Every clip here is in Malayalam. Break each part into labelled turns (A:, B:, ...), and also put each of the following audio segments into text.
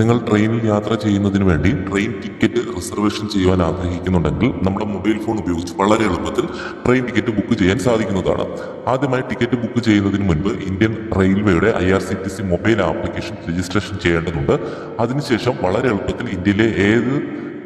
A: നിങ്ങൾ ട്രെയിനിൽ യാത്ര ചെയ്യുന്നതിന് വേണ്ടി ട്രെയിൻ ടിക്കറ്റ് റിസർവേഷൻ ചെയ്യുവാൻ ആഗ്രഹിക്കുന്നുണ്ടെങ്കിൽ നമ്മുടെ മൊബൈൽ ഫോൺ ഉപയോഗിച്ച് വളരെ എളുപ്പത്തിൽ ട്രെയിൻ ടിക്കറ്റ് ബുക്ക് ചെയ്യാൻ സാധിക്കുന്നതാണ്. ആദ്യമായി ടിക്കറ്റ് ബുക്ക് ചെയ്യുന്നതിന് മുൻപ് ഇന്ത്യൻ റെയിൽവേയുടെ I R C T C mobile application registration ചെയ്യേണ്ടതുണ്ട്. അതിനുശേഷം വളരെ എളുപ്പത്തിൽ ഇന്ത്യയിലെ ഏത്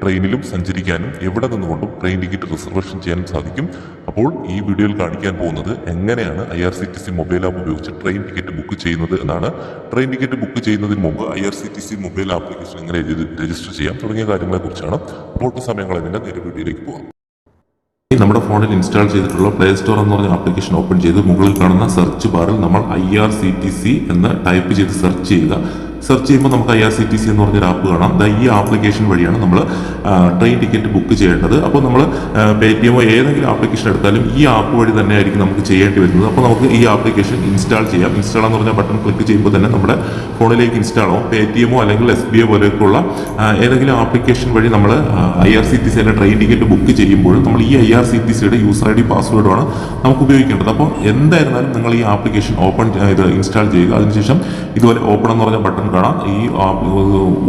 A: ട്രെയിനിലും സഞ്ചരിക്കാനും എവിടെ നിന്നുകൊണ്ടും ട്രെയിൻ ടിക്കറ്റ് റിസർവേഷൻ ചെയ്യാനും സാധിക്കും അപ്പോൾ ഈ വീഡിയോയിൽ കാണിക്കാൻ പോകുന്നത് എങ്ങനെയാണ് I R C T C mobile app ഉപയോഗിച്ച് ട്രെയിൻ ടിക്കറ്റ് ബുക്ക് ചെയ്യുന്നത് എന്നാണ് ട്രെയിൻ ടിക്കറ്റ് ബുക്ക് ചെയ്യുന്നതിന് മുമ്പ് I R C T C mobile application എങ്ങനെ രജിസ്റ്റർ ചെയ്യാം തുടങ്ങിയ കാര്യങ്ങളെക്കുറിച്ചാണ് അപ്പോൾ ഒട്ടും സമയം കളയുന്നില്ല നേരെ വീഡിയോയിലേക്ക് പോകാം നമ്മുടെ ഫോണിൽ ഇൻസ്റ്റാൾ ചെയ്തിട്ടുള്ള പ്ലേ സ്റ്റോർ എന്ന് പറഞ്ഞ ആപ്ലിക്കേഷൻ ഓപ്പൺ ചെയ്ത് മുകളിൽ കാണുന്ന സെർച്ച് ബാറിൽ നമ്മൾ I R C T C എന്ന് ടൈപ്പ് ചെയ്ത് സെർച്ച് ചെയ്യുക. സെർച്ച് ചെയ്യുമ്പോൾ നമുക്ക് I R C T C എന്ന് പറഞ്ഞൊരു ആപ്പ് കാണാം. ഈ ആപ്ലിക്കേഷൻ വഴിയാണ് നമ്മൾ ട്രെയിൻ ടിക്കറ്റ് ബുക്ക് ചെയ്യേണ്ടത്. അപ്പോൾ നമ്മൾ പേ ടി എമ്മോ ഏതെങ്കിലും ആപ്ലിക്കേഷൻ എടുത്താലും ഈ ആപ്പ് വഴി തന്നെ ആയിരിക്കും നമുക്ക് ചെയ്യേണ്ടി വരുന്നത്. അപ്പോൾ നമുക്ക് ഈ ആപ്ലിക്കേഷൻ ഇൻസ്റ്റാൾ ചെയ്യാം. ഇൻസ്റ്റാൾ എന്ന് പറഞ്ഞ ബട്ടൺ ക്ലിക്ക് ചെയ്യുമ്പോൾ തന്നെ നമ്മുടെ ഫോണിലേക്ക് ഇൻസ്റ്റാൾ ആവും. പേ ടി എമ്മോ അല്ലെങ്കിൽ എസ് ബി ഐ പോലെയൊക്കെയുള്ള ഏതെങ്കിലും ആപ്ലിക്കേഷൻ വഴി നമ്മൾ ഐ ആർ സി ടി സിയുടെ ട്രെയിൻ ടിക്കറ്റ് ബുക്ക് ചെയ്യുമ്പോഴും നമ്മൾ ഈ ഐ ആർ സി ടി സിയുടെ യൂസർ ഐ ഡി പാസ്വേഡുമാണ് നമുക്ക് ഉപയോഗിക്കേണ്ടത്. അപ്പോൾ എന്തായിരുന്നാലും നിങ്ങൾ ഈ ആപ്ലിക്കേഷൻ ഓപ്പൺ ഇത് ഇൻസ്റ്റാൾ ചെയ്യുക. അതിനുശേഷം ഇതുപോലെ ഓപ്പൺ എന്ന് പറഞ്ഞ ബട്ടൺ കാണാം. ഈ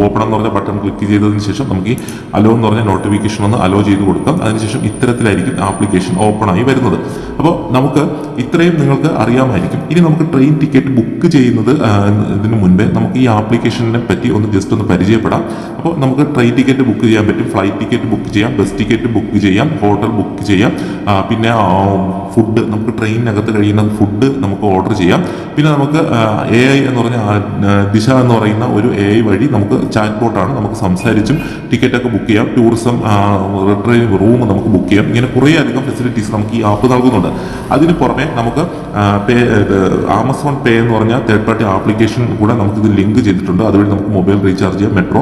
A: ഓപ്പൺ എന്ന് പറഞ്ഞ ബട്ടൺ ക്ലിക്ക് ചെയ്തതിന് ശേഷം നമുക്ക് ഈ അലോ എന്ന് പറഞ്ഞ നോട്ടിഫിക്കേഷൻ ഒന്ന് അലോ ചെയ്ത് കൊടുക്കാം. അതിനുശേഷം ഇത്തരത്തിലായിരിക്കും ആപ്ലിക്കേഷൻ ഓപ്പൺ ആയി വരുന്നത്. അപ്പോൾ നമുക്ക് ഇത്രയും നിങ്ങൾക്ക് അറിയാമായിരിക്കും. ഇനി നമുക്ക് ട്രെയിൻ ടിക്കറ്റ് ബുക്ക് ചെയ്യുന്നത് ഇതിന് മുൻപേ നമുക്ക് ഈ ആപ്ലിക്കേഷനെ പറ്റി ഒന്ന് ജസ്റ്റ് ഒന്ന് പരിചയപ്പെടാം. അപ്പോൾ നമുക്ക് ട്രെയിൻ ടിക്കറ്റ് ബുക്ക് ചെയ്യാൻ പറ്റും. ഫ്ലൈറ്റ് ടിക്കറ്റ് ബുക്ക് ചെയ്യാം. ബസ് ടിക്കറ്റ് ബുക്ക് ചെയ്യാം. ഹോട്ടൽ ബുക്ക് ചെയ്യാം. പിന്നെ ഫുഡ് നമുക്ക് ട്രെയിനിനകത്ത് കഴിയുന്ന ഫുഡ് നമുക്ക് ഓർഡർ ചെയ്യാം. പിന്നെ നമുക്ക് എ ഐ എന്ന് പറഞ്ഞ ദിശ എന്ന് പറയുന്ന ഒരു എ ഐ വഴി നമുക്ക് ചാറ്റ് ബോട്ടാണ് നമുക്ക് സംസാരിച്ചും ടിക്കറ്റൊക്കെ ബുക്ക് ചെയ്യാം. ടൂറിസം ട്രെയിൻ റൂം നമുക്ക് ബുക്ക് ചെയ്യാം. ഇങ്ങനെ കുറേയധികം ഫെസിലിറ്റീസ് നമുക്ക് ഈ ആപ്പ് നൽകുന്നുണ്ട്. അതിന് പുറമെ നമുക്ക് പേ ആമസോൺ പേ എന്ന് പറഞ്ഞ തേർഡ് പാർട്ടി ആപ്ലിക്കേഷൻ കൂടെ നമുക്ക് ഇത് ലിങ്ക് ചെയ്തിട്ടുണ്ട്. അതുവഴി നമുക്ക് മൊബൈൽ റീചാർജ് ചെയ്യാം മെട്രോ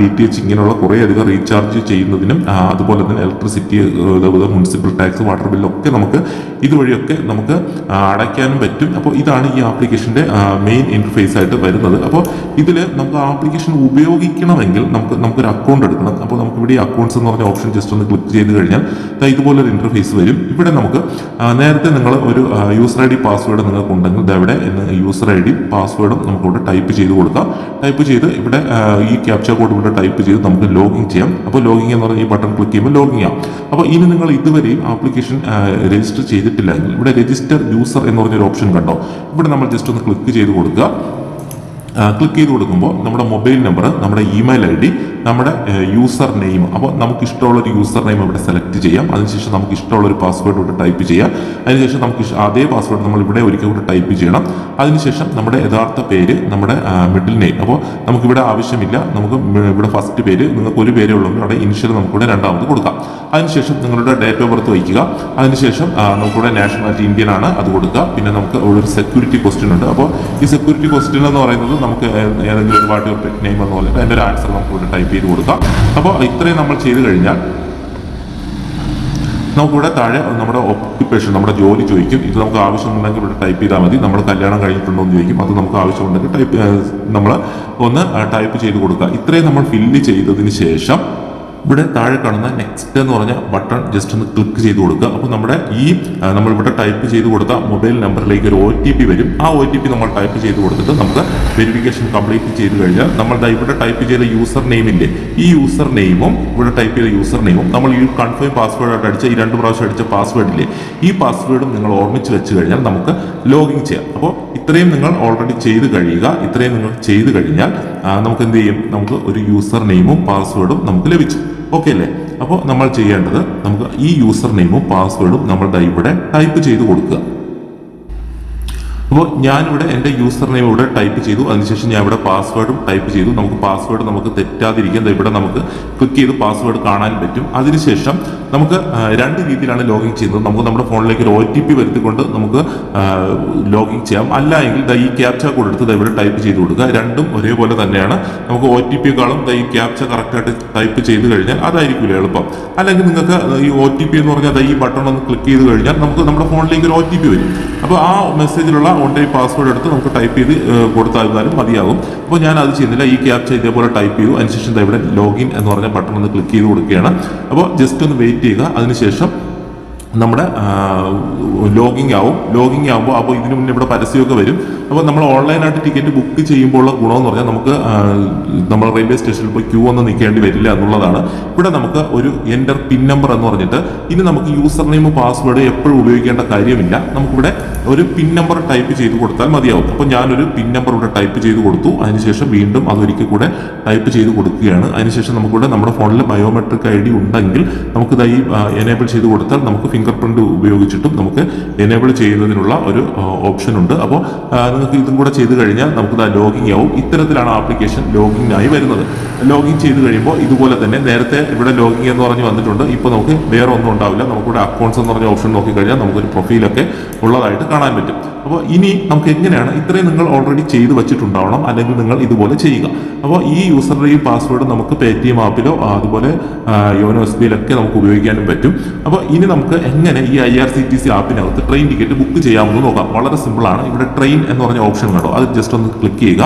A: ഡി ടി എച്ച് ഇങ്ങനെയുള്ള കുറേയധികം റീചാർജ് ചെയ്യുന്നതിനും അതുപോലെ തന്നെ ഇലക്ട്രിസിറ്റി അതുപോലെ മുനിസിപ്പൽ ടാക്സ് വാട്ടർ ബില്ലൊക്കെ നമുക്ക് ഇതുവഴിയൊക്കെ നമുക്ക് അടയ്ക്കാനും പറ്റും. അപ്പോൾ ഇതാണ് ഈ ആപ്ലിക്കേഷന്റെ മെയിൻ ഇന്റർഫേസ് ആയിട്ട് വരുന്നത്. അപ്പോൾ ഇതിൽ നമുക്ക് ആപ്ലിക്കേഷൻ ഉപയോഗിക്കണമെങ്കിൽ നമുക്ക് നമുക്കൊരു അക്കൗണ്ട് എടുക്കണം. അപ്പോൾ നമുക്ക് ഇവിടെ ഈ അക്കൗണ്ട്സ് എന്ന് പറഞ്ഞ ഓപ്ഷൻ ജസ്റ്റ് ഒന്ന് ക്ലിക്ക് ചെയ്ത് കഴിഞ്ഞാൽ ഇതുപോലൊരു ഇന്റർഫേസ് വരും. ഇവിടെ നമുക്ക് നേരത്തെ നിങ്ങൾ ഒരു യൂസർ ഐ ഡി പാസ്വേഡ് നിങ്ങൾക്ക് ഉണ്ടെങ്കിൽ ഇതവിടെ യൂസർ ഐ ഡി പാസ്വേഡും നമുക്കിവിടെ ടൈപ്പ് ചെയ്ത് കൊടുക്കാം. ടൈപ്പ് ചെയ്ത് ഇവിടെ ഈ ക്യാപ്ചർ കോഡ് ഇവിടെ ടൈപ്പ് ചെയ്ത് നമുക്ക് ലോഗിൻ ചെയ്യാം. അപ്പോൾ ലോഗിൻ എന്ന് പറഞ്ഞാൽ ഈ ബട്ടൺ ക്ലിക്ക് ചെയ്യുമ്പോൾ ലോഗിൻ ചെയ്യാം. അപ്പോൾ ഇനി നിങ്ങൾ ഇതുവരെയും ആപ്ലിക്കേഷൻ രജിസ്റ്റർ ചെയ്തിട്ടില്ലെങ്കിൽ ഇവിടെ രജിസ്റ്റർ യൂസർ എന്ന് പറഞ്ഞൊരു ഓപ്ഷൻ കണ്ടോ? ഇവിടെ നമ്മൾ ജസ്റ്റ് ഒന്ന് ക്ലിക്ക് ചെയ്ത് കൊടുക്കുക. ക്ലിക്ക് ചെയ്ത് കൊടുക്കുമ്പോൾ നമ്മുടെ മൊബൈൽ നമ്പർ നമ്മുടെ ഇമെയിൽ ഐ ഡി നമ്മുടെ യൂസർ നെയിം അപ്പോൾ നമുക്ക് ഇഷ്ടമുള്ള ഒരു യൂസർ നെയിം ഇവിടെ സെലക്ട് ചെയ്യാം. അതിനുശേഷം നമുക്ക് ഇഷ്ടമുള്ള ഒരു പാസ്വേഡ് ഇവിടെ ടൈപ്പ് ചെയ്യാം. അതിനുശേഷം നമുക്ക് അതേ പാസ്വേഡ് നമ്മൾ ഇവിടെ ഒരിക്കൽ കൂടെ ടൈപ്പ് ചെയ്യണം. അതിനുശേഷം നമ്മുടെ യഥാർത്ഥ പേര് നമ്മുടെ മിഡിൽ നെയിം അപ്പോൾ നമുക്കിവിടെ ആവശ്യമില്ല. നമുക്ക് ഇവിടെ ഫസ്റ്റ് പേര് നിങ്ങൾക്ക് ഒരു പേരേ ഉള്ളൂ. അവിടെ ഇനിഷ്യൽ നമുക്കിവിടെ രണ്ടാമത് കൊടുക്കാം. അതിനുശേഷം നിങ്ങളുടെ ഡേറ്റ് ഓഫ് ബർത്ത് വയ്ക്കുക അതിനുശേഷം നമുക്കിവിടെ നാഷണാലിറ്റി ഇന്ത്യൻ ആണ് അത് കൊടുക്കുക. പിന്നെ നമുക്ക് ഒരു സെക്യൂരിറ്റി ക്വസ്റ്റ്യൻ ഉണ്ട്. അപ്പോൾ ഈ സെക്യൂരിറ്റി ക്വസ്റ്റ്യൻ എന്ന് പറയുന്നത് നമുക്ക് ഏതെങ്കിലും ഒരു പാട്ട് പെറ്റ് നെയിം എന്ന് പറഞ്ഞിട്ട് അതിന്റെ ഒരു ആൻസർ നമുക്ക് ഇവിടെ ടൈപ്പ് ചെയ്ത് കൊടുക്കാം. അപ്പോൾ ഇത്രയും നമ്മൾ ചെയ്ത് കഴിഞ്ഞാൽ നമുക്കിവിടെ താഴെ നമ്മുടെ ഓക്യുപ്പേഷൻ നമ്മുടെ ജോലി ചോദിക്കും. ഇത് നമുക്ക് ആവശ്യമുണ്ടെങ്കിൽ ഇവിടെ ടൈപ്പ് ചെയ്താൽ മതി. നമ്മൾ കല്യാണം കഴിഞ്ഞിട്ടുണ്ടോ എന്ന് ചോദിക്കും. അത് നമുക്ക് ആവശ്യമുണ്ടെങ്കിൽ ടൈപ്പ് നമ്മൾ ഒന്ന് ടൈപ്പ് ചെയ്ത് കൊടുക്കുക. ഇത്രയും നമ്മൾ ഫില്ല് ചെയ്തതിന് ശേഷം ഇവിടെ താഴെ കാണുന്ന നെക്സ്റ്റ് എന്ന് പറഞ്ഞ ബട്ടൺ ജസ്റ്റ് ഒന്ന് ക്ലിക്ക് ചെയ്ത് കൊടുക്കുക. അപ്പോൾ നമ്മുടെ ഈ നമ്മൾ ഇവിടെ ടൈപ്പ് ചെയ്ത് കൊടുത്ത മൊബൈൽ നമ്പറിലേക്ക് ഒരു ഒ ടി പി വരും. ആ ഒ ടി പി നമ്മൾ ടൈപ്പ് ചെയ്ത് കൊടുത്തിട്ട് നമുക്ക് വെരിഫിക്കേഷൻ കംപ്ലീറ്റ് ചെയ്ത് കഴിഞ്ഞാൽ നമ്മൾ ഇവിടെ ടൈപ്പ് ചെയ്ത യൂസർ നെയിമിന്റെ ഈ യൂസർ നെയിമും ഇവിടെ ടൈപ്പ് ചെയ്ത യൂസർ നെയിമും നമ്മൾ ഈ കൺഫേം പാസ്വേഡായിട്ട് അടിച്ച ഈ രണ്ട് പ്രാവശ്യം അടിച്ച പാസ്വേഡില്ലേ ഈ പാസ്വേഡും നിങ്ങൾ ഓർമ്മിച്ച് വെച്ച് കഴിഞ്ഞാൽ നമുക്ക് ലോഗിൻ ചെയ്യാം. അപ്പോൾ ഇത്രയും നിങ്ങൾ ഓൾറെഡി ചെയ്ത് കഴിയുക. ഇത്രയും നിങ്ങൾ ചെയ്ത് കഴിഞ്ഞാൽ നമുക്ക് എന്ത് ചെയ്യും? നമുക്ക് ഒരു യൂസർ നെയിമും പാസ്വേഡും നമുക്ക് ലഭിച്ചു. ഓക്കെ അല്ലേ അപ്പോൾ നമ്മൾ ചെയ്യേണ്ടത് നമുക്ക് ഈ യൂസർ നെയിമും പാസ്വേഡും നമ്മളുടെ ഇവിടെ ടൈപ്പ് ചെയ്ത് കൊടുക്കുക. അപ്പോൾ ഞാനിവിടെ എന്റെ യൂസർ നെയിം ഇവിടെ ടൈപ്പ് ചെയ്തു. അതിനുശേഷം ഞാൻ ഇവിടെ പാസ്വേഡും ടൈപ്പ് ചെയ്തു. നമുക്ക് പാസ്വേഡ് നമുക്ക് തെറ്റാതിരിക്കാൻ ഇവിടെ നമുക്ക് ക്ലിക്ക് ചെയ്ത് പാസ്വേഡ് കാണാൻ പറ്റും. അതിനുശേഷം നമുക്ക് രണ്ട് രീതിയിലാണ് ലോഗിൻ ചെയ്യുന്നത്. നമുക്ക് നമ്മുടെ ഫോണിലേക്ക് ഒരു ഒ ടി പി വരുത്തിക്കൊണ്ട് നമുക്ക് ലോഗിൻ ചെയ്യാം. അല്ല എങ്കിൽ ഈ ക്യാപ്ച ദാ ഇവിടെ ടൈപ്പ് ചെയ്ത് കൊടുക്കുക. രണ്ടും ഒരേപോലെ തന്നെയാണ്. നമുക്ക് ഒ ടി പിയെക്കാളും ഈ ക്യാപ്ച കറക്റ്റായിട്ട് ടൈപ്പ് ചെയ്ത് കഴിഞ്ഞാൽ അതായിരിക്കില്ല എളുപ്പം. അല്ലെങ്കിൽ നിങ്ങൾക്ക് ഈ ഒ ടി പി എന്ന് പറഞ്ഞാൽ ഈ ബട്ടൺ ഒന്ന് ക്ലിക്ക് ചെയ്ത് കഴിഞ്ഞാൽ നമുക്ക് നമ്മുടെ ഫോണിലേക്ക് ഒരു ഒ ടി പി വരും. അപ്പോൾ ആ മെസ്സേജിലുള്ള ഓൺ ടൈം പാസ്വേഡ് എടുത്ത് നമുക്ക് ടൈപ്പ് ചെയ്ത് കൊടുത്താലും മതിയാകും. അപ്പോൾ ഞാൻ അത് ചെയ്യുന്നില്ല. ഈ ക്യാപ്ച ഇതേപോലെ ടൈപ്പ് ചെയ്തു. അതിനുശേഷം ഇവിടെ ലോഗിൻ എന്ന് പറഞ്ഞ ബട്ടൺ ഒന്ന് ക്ലിക്ക് ചെയ്ത് കൊടുക്കുകയാണ്. അപ്പോൾ ജസ്റ്റ് ഒന്ന് വെയിറ്റ് ചെയ്യുക. അതിനുശേഷം നമ്മുടെ ലോഗിങ് ആവും ലോഗിങ് ആകുമ്പോൾ അപ്പോൾ ഇതിന് മുന്നേ ഇവിടെ പരസ്യമൊക്കെ വരും. അപ്പോൾ നമ്മൾ ഓൺലൈനായിട്ട് ടിക്കറ്റ് ബുക്ക് ചെയ്യുമ്പോൾ ഉള്ള ഗുണമെന്ന് പറഞ്ഞാൽ നമുക്ക് നമ്മൾ റെയിൽവേ സ്റ്റേഷനിൽ പോയി ക്യൂ ഒന്നും നിൽക്കേണ്ടി വരില്ല എന്നുള്ളതാണ്. ഇവിടെ നമുക്ക് ഒരു എന്റർ പിൻ നമ്പർ എന്ന് പറഞ്ഞിട്ട് ഇനി നമുക്ക് യൂസർ നെയിം പാസ്വേഡ് എപ്പോഴും ഉപയോഗിക്കേണ്ട കാര്യമില്ല. നമുക്കിവിടെ ഒരു പിൻ നമ്പർ ടൈപ്പ് ചെയ്ത് കൊടുത്താൽ മതിയാവും. അപ്പോൾ ഞാനൊരു പിൻ നമ്പർ ഇവിടെ ടൈപ്പ് ചെയ്ത് കൊടുത്തു. അതിനുശേഷം വീണ്ടും അതൊരിക്കൽ കൂടെ ടൈപ്പ് ചെയ്ത് കൊടുക്കുകയാണ്. അതിനുശേഷം നമുക്കിവിടെ നമ്മുടെ ഫോണിൽ ബയോമെട്രിക് ഐ ഡി ഉണ്ടെങ്കിൽ നമുക്കിതായി എനേബിൾ ചെയ്ത് കൊടുത്താൽ നമുക്ക് ഫിംഗർ പ്രിന്റ് ഉപയോഗിച്ചിട്ടും നമുക്ക് എനേബിൾ ചെയ്യുന്നതിനുള്ള ഒരു ഓപ്ഷൻ ഉണ്ട്. അപ്പോൾ നിങ്ങൾക്ക് ഇതും കൂടെ ചെയ്ത് കഴിഞ്ഞാൽ നമുക്ക് ലോഗിൻ ആവും. ഇത്തരത്തിലാണ് ആപ്ലിക്കേഷൻ ലോഗിൻ ആയി വരുന്നത്. ലോഗിൻ ചെയ്ത് കഴിയുമ്പോൾ ഇതുപോലെ തന്നെ നേരത്തെ ഇവിടെ ലോഗിങ് എന്ന് പറഞ്ഞ് വന്നിട്ടുണ്ട്. ഇപ്പോൾ നമുക്ക് വേറെ ഒന്നും ഉണ്ടാവില്ല. നമുക്കിവിടെ അക്കൗണ്ട്സ് എന്ന് പറഞ്ഞ ഓപ്ഷൻ നോക്കിക്കഴിഞ്ഞാൽ നമുക്കൊരു പ്രൊഫൈലൊക്കെ ഉള്ളതായിട്ട് കാണാൻ പറ്റും. അപ്പോൾ ഇനി നമുക്ക് എങ്ങനെയാണ് ഇത്രയും നിങ്ങൾ ഓൾറെഡി ചെയ്ത് വെച്ചിട്ടുണ്ടാവണം. അല്ലെങ്കിൽ നിങ്ങൾ ഇതുപോലെ ചെയ്യുക. അപ്പോൾ ഈ യൂസർ ഈ പാസ്വേഡ് നമുക്ക് പേ ടി എം ആപ്പിലോ അതുപോലെ യോനോ എസ് ബിയിലൊക്കെ നമുക്ക് ഉപയോഗിക്കാനും പറ്റും. അപ്പോൾ ഇനി നമുക്ക് എങ്ങനെ ഈ I R C T C ആപ്പിനകത്ത് train ticket book ചെയ്യാമെന്ന് നോക്കാം. വളരെ സിമ്പിളാണ് ഇവിടെ ട്രെയിൻ എന്ന് പറഞ്ഞ ഓപ്ഷൻ കണ്ടോ? അത് ജസ്റ്റ് ഒന്ന് ക്ലിക്ക് ചെയ്യുക.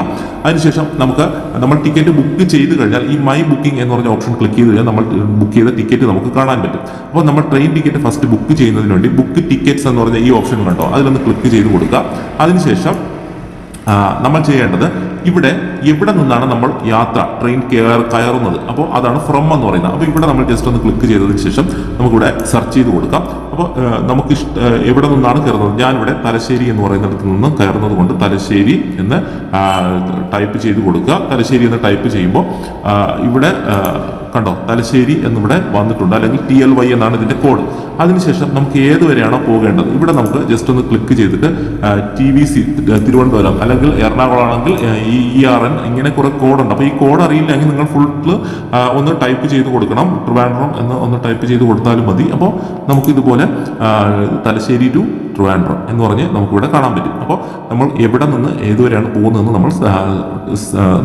A: അതിനുശേഷം നമുക്ക് നമ്മൾ ടിക്കറ്റ് ബുക്ക് ചെയ്ത് കഴിഞ്ഞാൽ ഈ മൈ ബുക്കിംഗ് എന്ന് പറഞ്ഞ ഓപ്ഷൻ ക്ലിക്ക് ചെയ്ത് കഴിഞ്ഞാൽ നമ്മൾ ബുക്ക് ചെയ്ത ടിക്കറ്റ് നമുക്ക് കാണാൻ പറ്റും. അപ്പോൾ നമ്മൾ ട്രെയിൻ ടിക്കറ്റ് ഫസ്റ്റ് ബുക്ക് ചെയ്യുന്നതിന് വേണ്ടി ബുക്ക് ടിക്കറ്റ്സ് എന്ന് പറഞ്ഞ ഈ ഓപ്ഷൻ കണ്ടോ? അതിലൊന്ന് ക്ലിക്ക് ചെയ്ത് കൊടുക്കുക. അതിനുശേഷം നമ്മൾ ചെയ്യേണ്ടത് ഇവിടെ എവിടെ നിന്നാണ് നമ്മൾ യാത്ര ട്രെയിൻ കയറുന്നത്? അപ്പോൾ അതാണ് ഫ്രം എന്ന് പറയുന്നത്. അപ്പോൾ ഇവിടെ നമ്മൾ ജസ്റ്റ് ഒന്ന് ക്ലിക്ക് ചെയ്തതിന് ശേഷം നമുക്കിവിടെ സെർച്ച് ചെയ്ത് കൊടുക്കാം. അപ്പോൾ നമുക്ക് എവിടെ നിന്നാണ് കയറുന്നത്? ഞാനിവിടെ തലശ്ശേരി എന്ന് പറയുന്നിടത്ത് നിന്ന് കയറുന്നത് കൊണ്ട് തലശ്ശേരി എന്ന് ടൈപ്പ് ചെയ്ത് കൊടുക്കുക. തലശ്ശേരി എന്ന് ടൈപ്പ് ചെയ്യുമ്പോൾ ഇവിടെ കണ്ടോ? തലശ്ശേരി എന്നിവിടെ വന്നിട്ടുണ്ട്. അല്ലെങ്കിൽ ടി എൽ വൈ എന്നാണ് ഇതിന്റെ കോഡ് അതിനുശേഷം നമുക്ക് ഏത് വരെയാണോ പോകേണ്ടത്? ഇവിടെ നമുക്ക് ജസ്റ്റ് ഒന്ന് ക്ലിക്ക് ചെയ്തിട്ട് ടി വി സി തിരുവനന്തപുരം അല്ലെങ്കിൽ എറണാകുളം ആണെങ്കിൽ ഇ ആർ എൻ ഇങ്ങനെ കുറെ കോഡുണ്ട് അപ്പോൾ ഈ കോഡ് അറിയില്ലെങ്കിൽ നിങ്ങൾ ഫുള്ള് ഒന്ന് ടൈപ്പ് ചെയ്ത് കൊടുക്കണം. ട്രിവാൻഡ്രം എന്ന് ഒന്ന് ടൈപ്പ് ചെയ്ത് കൊടുത്താലും മതി. അപ്പോൾ നമുക്ക് ഇതുപോലെ തലശ്ശേരി ടു ട്രിവാൻഡ്രം എന്ന് പറഞ്ഞ് നമുക്കിവിടെ കാണാൻ പറ്റും. അപ്പോൾ നമ്മൾ എവിടെ നിന്ന് ഏതുവരെയാണ് പോകുന്നതെന്ന് നമ്മൾ